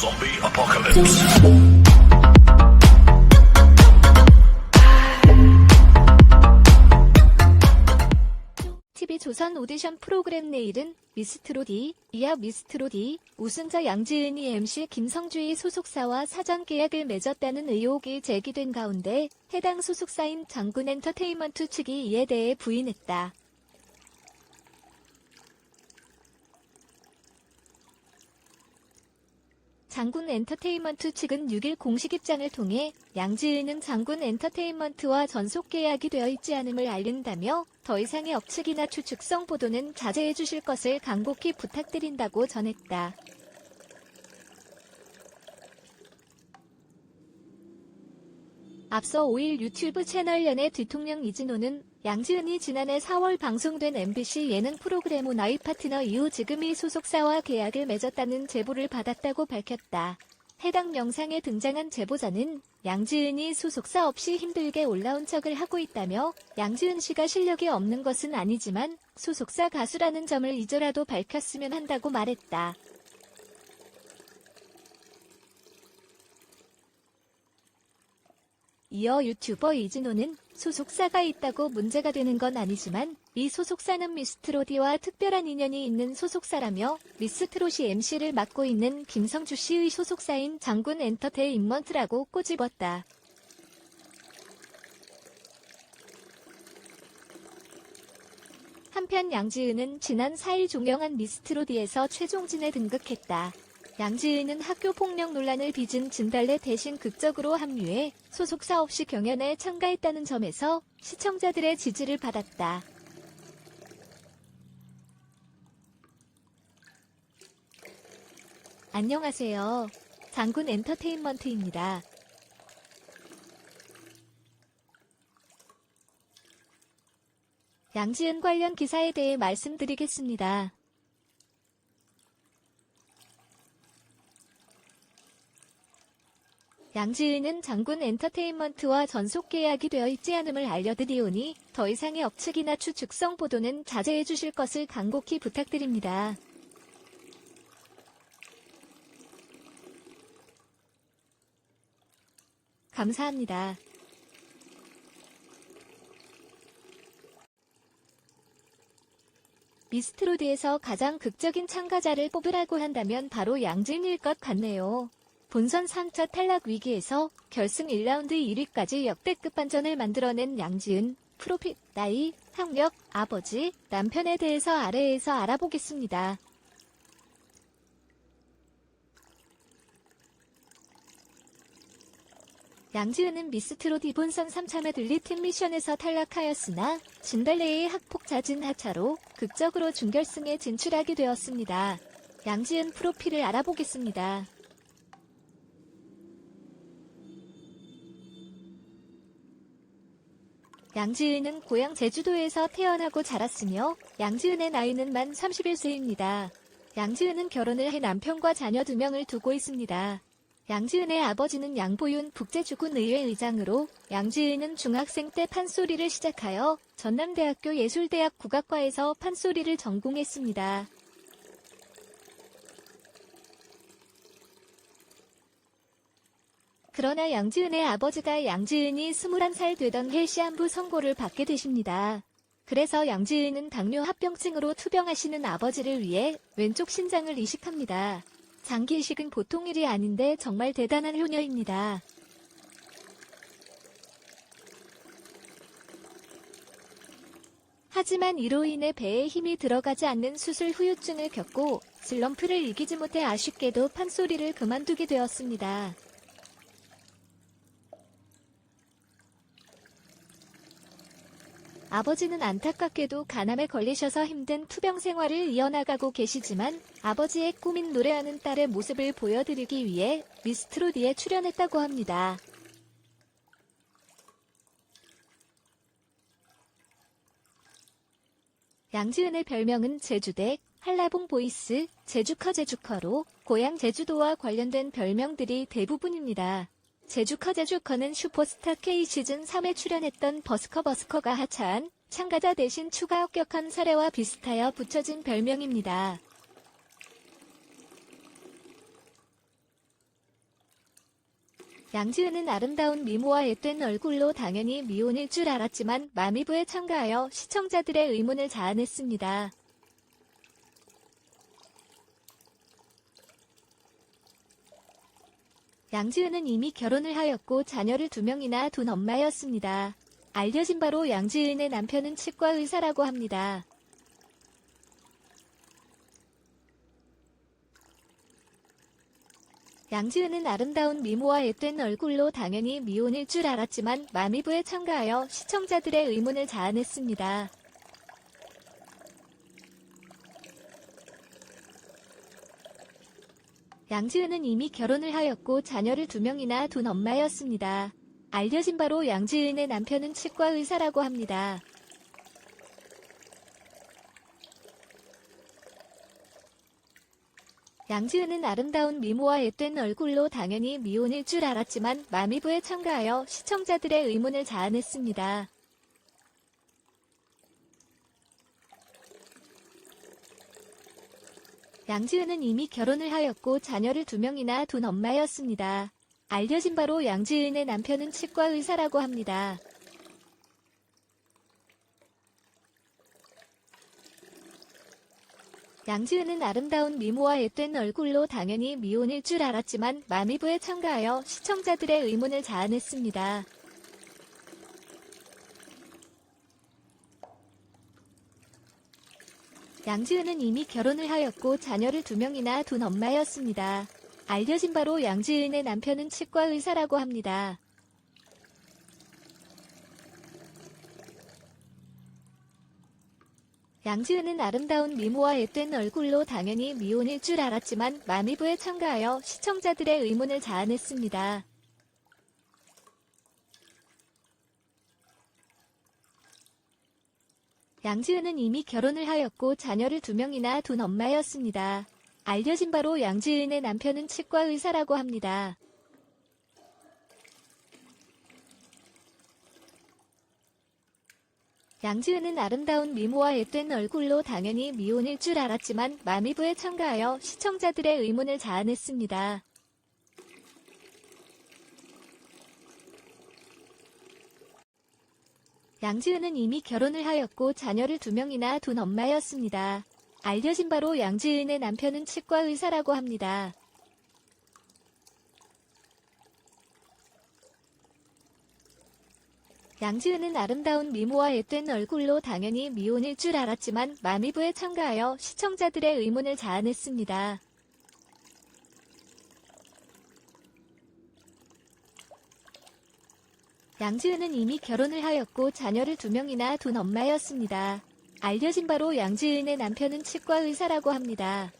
Zombie apocalypse. TV 조선 오디션 프로그램 내일은 미스트로 D, 이하 미스트로 D, 우승자 양지은이 MC 김성주의 소속사와 사전 계약을 맺었다는 의혹이 제기된 가운데 해당 소속사인 장군 엔터테인먼트 측이 이에 대해 부인했다. 장군 엔터테인먼트 측은 6일 공식 입장을 통해 양지은은 장군 엔터테인먼트와 전속 계약이 되어 있지 않음을 알린다며 더 이상의 억측이나 추측성 보도는 자제해 주실 것을 간곡히 부탁드린다고 전했다. 앞서 5일 유튜브 채널 연예 뒤통령 이진호는 양지은이 지난해 4월 방송된 MBC 예능 프로그램 나이 파트너 이후 지금 이 소속사와 계약을 맺었다는 제보를 받았다고 밝혔다. 해당 영상에 등장한 제보자는 양지은이 소속사 없이 힘들게 올라온 척을 하고 있다며 양지은 씨가 실력이 없는 것은 아니지만 소속사 가수라는 점을 이제라도 밝혔으면 한다고 말했다. 이어 유튜버 이진호는 소속사가 있다고 문제가 되는 건 아니지만 이 소속사는 미스트로디와 특별한 인연이 있는 소속사라며 미스트롯이 MC를 맡고 있는 김성주 씨의 소속사인 장군 엔터테인먼트라고 꼬집었다. 한편 양지은은 지난 4일 종영한 미스트로디에서 최종진에 등극했다. 양지은은 학교 폭력 논란을 빚은 진달래 대신 극적으로 합류해 소속사 없이 경연에 참가했다는 점에서 시청자들의 지지를 받았다. 안녕하세요. 장군 엔터테인먼트입니다. 양지은 관련 기사에 대해 말씀드리겠습니다. 양지은은 장군 엔터테인먼트와 전속 계약이 되어 있지 않음을 알려드리오니 더 이상의 억측이나 추측성 보도는 자제해 주실 것을 간곡히 부탁드립니다. 감사합니다. 미스트로드에서 가장 극적인 참가자를 뽑으라고 한다면 바로 양진일 것 같네요. 본선 3차 탈락 위기에서 결승 1라운드 1위까지 역대급 반전을 만들어낸 양지은, 프로필, 나이, 학력, 아버지, 남편에 대해서 아래에서 알아보겠습니다. 양지은은 미스트롯 본선 3차 메들리 팀 미션에서 탈락하였으나 진달래의 학폭 잦은 하차로 극적으로 준결승에 진출하게 되었습니다. 양지은 프로필을 알아보겠습니다. 양지은은 고향 제주도에서 태어나고 자랐으며 양지은의 나이는 만 31세입니다. 양지은은 결혼을 해 남편과 자녀 2명을 두고 있습니다. 양지은의 아버지는 양보윤 북제주군 의회 의장으로 양지은은 중학생 때 판소리를 시작하여 전남대학교 예술대학 국악과에서 판소리를 전공했습니다. 그러나 양지은의 아버지가 양지은이 21살 되던 해 시한부 선고를 받게 되십니다. 그래서 양지은은 당뇨 합병증으로 투병하시는 아버지를 위해 왼쪽 신장을 이식합니다. 장기 이식은 보통 일이 아닌데 정말 대단한 효녀입니다. 하지만 이로 인해 배에 힘이 들어가지 않는 수술 후유증을 겪고 슬럼프를 이기지 못해 아쉽게도 판소리를 그만두게 되었습니다. 아버지는 안타깝게도 간암에 걸리셔서 힘든 투병 생활을 이어나가고 계시지만 아버지의 꿈인 노래하는 딸의 모습을 보여드리기 위해 미스트로디에 출연했다고 합니다. 양지은의 별명은 제주대, 한라봉 보이스, 제주커 제주커로 고향 제주도와 관련된 별명들이 대부분입니다. 제주커 제주커는 슈퍼스타 K 시즌 3에 출연했던 버스커 버스커가 하차한 참가자 대신 추가 합격한 사례와 비슷하여 붙여진 별명입니다. 양지은은 아름다운 미모와 옅된 얼굴로 당연히 미혼일 줄 알았지만 마미부에 참가하여 시청자들의 의문을 자아냈습니다. 양지은은 이미 결혼을 하였고 자녀를 두 명이나 둔 엄마였습니다. 알려진 바로 양지은의 남편은 치과 의사라고 합니다. 양지은은 아름다운 미모와 옅된 얼굴로 당연히 미혼일 줄 알았지만 마미부에 참가하여 시청자들의 의문을 자아냈습니다. 양지은은 이미 결혼을 하였고 자녀를 두 명이나 둔 엄마였습니다. 알려진 바로 양지은의 남편은 치과 의사라고 합니다. 양지은은 아름다운 미모와 옅된 얼굴로 당연히 미혼일 줄 알았지만 마미부에 참가하여 시청자들의 의문을 자아냈습니다. 양지은은 이미 결혼을 하였고 자녀를 두 명이나 둔 엄마였습니다. 알려진 바로 양지은의 남편은 치과 의사라고 합니다. 양지은은 아름다운 미모와 옅된 얼굴로 당연히 미혼일 줄 알았지만 마미부에 참가하여 시청자들의 의문을 자아냈습니다. 양지은은 이미 결혼을 하였고 자녀를 두 명이나 둔 엄마였습니다. 알려진 바로 양지은의 남편은 치과 의사라고 합니다. 양지은은 아름다운 미모와 옅된 얼굴로 당연히 미혼일 줄 알았지만 마미부에 참가하여 시청자들의 의문을 자아냈습니다. 양지은은 이미 결혼을 하였고 자녀를 두 명이나 둔 엄마였습니다. 알려진 바로 양지은의 남편은 치과 의사라고 합니다. 양지은은 아름다운 미모와 옅된 얼굴로 당연히 미혼일 줄 알았지만 마미부에 참가하여 시청자들의 의문을 자아냈습니다. 양지은은 이미 결혼을 하였고 자녀를 두 명이나 둔 엄마였습니다. 알려진 바로 양지은의 남편은 치과 의사라고 합니다. 양지은은 아름다운 미모와 옅된 얼굴로 당연히 미혼일 줄 알았지만 마미부에 참가하여 시청자들의 의문을 자아냈습니다. 양지은은 이미 결혼을 하였고 자녀를 두 명이나 둔 엄마였습니다. 알려진 바로 양지은의 남편은 치과 의사라고 합니다.